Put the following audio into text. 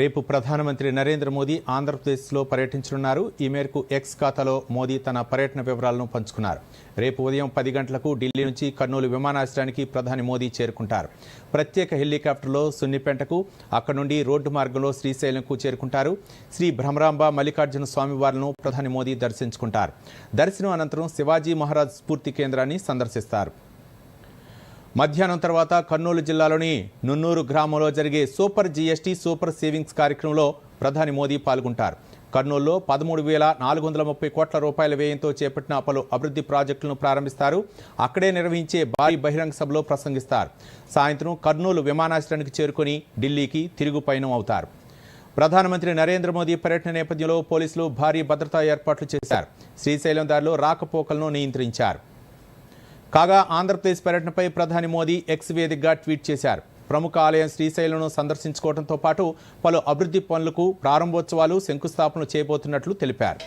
రేపు ప్రధానమంత్రి నరేంద్ర మోదీ ఆంధ్రప్రదేశ్లో పర్యటించనున్నారు. ఈ మేరకు ఎక్స్ ఖాతాలో మోదీ తన పర్యటన వివరాలను పంచుకున్నారు. రేపు ఉదయం పది గంటలకు ఢిల్లీ నుంచి కర్నూలు విమానాశ్రయానికి ప్రధాని మోదీ చేరుకుంటారు. ప్రత్యేక హెలికాప్టర్లో సున్నిపెంటకు అక్కడ నుండి రోడ్డు మార్గంలో శ్రీశైలంకు చేరుకుంటారు. శ్రీ భ్రమరాంబ మల్లికార్జున స్వామివారిను ప్రధాని మోదీ దర్శించుకుంటారు. దర్శనం అనంతరం శివాజీ మహారాజ్ స్ఫూర్తి కేంద్రాన్ని సందర్శిస్తారు. మధ్యాహ్నం తర్వాత కర్నూలు జిల్లాలోని నున్నూరు గ్రామంలో జరిగే సూపర్ జీఎస్టీ సూపర్ సేవింగ్స్ కార్యక్రమంలో ప్రధాని మోదీ పాల్గొంటారు. కర్నూలులో పదమూడు వేల నాలుగు వందల ముప్పై కోట్ల రూపాయల వ్యయంతో చేపట్టిన పలు అభివృద్ధి ప్రాజెక్టులను ప్రారంభిస్తారు. అక్కడే నిర్వహించే భారీ బహిరంగ సభలో ప్రసంగిస్తారు. సాయంత్రం కర్నూలు విమానాశ్రయానికి చేరుకొని ఢిల్లీకి తిరుగు పయనం అవుతారు. ప్రధానమంత్రి నరేంద్ర మోదీ పర్యటన నేపథ్యంలో పోలీసులు భారీ భద్రతా ఏర్పాట్లు చేశారు. శ్రీశైలం దారిలో రాకపోకలను నియంత్రించారు. కాగా ఆంధ్రప్రదేశ్ పర్యటనపై ప్రధాని మోదీ ఎక్స్ వేదికగా ట్వీట్ చేశారు. ప్రముఖ ఆలయం శ్రీశైలంను సందర్శించుకోవడంతో పాటు పలు అభివృద్ధి పనులకు ప్రారంభోత్సవాలు శంకుస్థాపనలు చేయబోతున్నట్లు తెలిపారు.